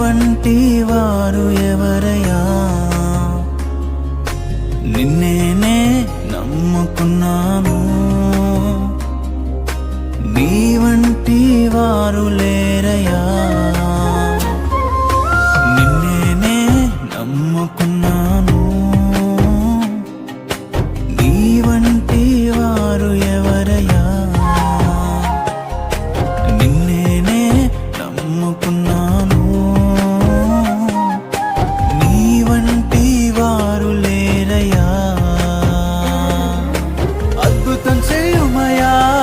వంటి వారు ఎవరు? అద్భుతం చేయుమయా?